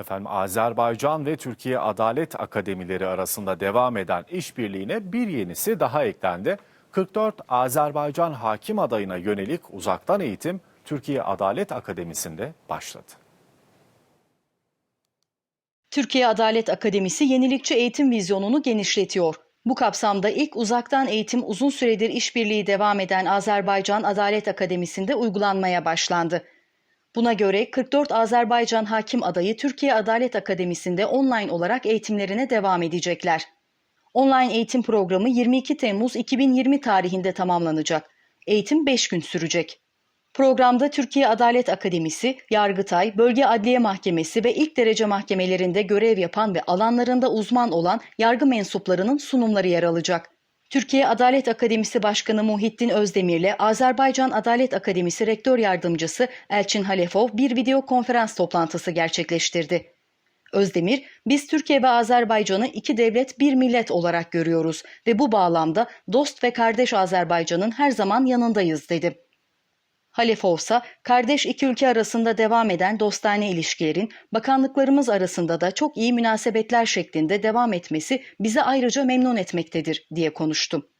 Efendim Azerbaycan ve Türkiye Adalet Akademileri arasında devam eden işbirliğine bir yenisi daha eklendi. 44 Azerbaycan hakim adayına yönelik uzaktan eğitim Türkiye Adalet Akademisi'nde başladı. Türkiye Adalet Akademisi yenilikçi eğitim vizyonunu genişletiyor. Bu kapsamda ilk uzaktan eğitim uzun süredir işbirliği devam eden Azerbaycan Adalet Akademisi'nde uygulanmaya başlandı. Buna göre 44 Azerbaycan hakim adayı Türkiye Adalet Akademisi'nde online olarak eğitimlerine devam edecekler. Online eğitim programı 22 Temmuz 2020 tarihinde tamamlanacak. Eğitim 5 gün sürecek. Programda Türkiye Adalet Akademisi, Yargıtay, Bölge Adliye Mahkemesi ve ilk derece mahkemelerinde görev yapan ve alanlarında uzman olan yargı mensuplarının sunumları yer alacak. Türkiye Adalet Akademisi Başkanı Muhittin Özdemir ile Azerbaycan Adalet Akademisi Rektör Yardımcısı Elçin Halefov bir video konferans toplantısı gerçekleştirdi. Özdemir, biz Türkiye ve Azerbaycan'ı iki devlet bir millet olarak görüyoruz ve bu bağlamda dost ve kardeş Azerbaycan'ın her zaman yanındayız dedi. Halefov ise kardeş iki ülke arasında devam eden dostane ilişkilerin bakanlıklarımız arasında da çok iyi münasebetler şeklinde devam etmesi bizi ayrıca memnun etmektedir diye konuştu.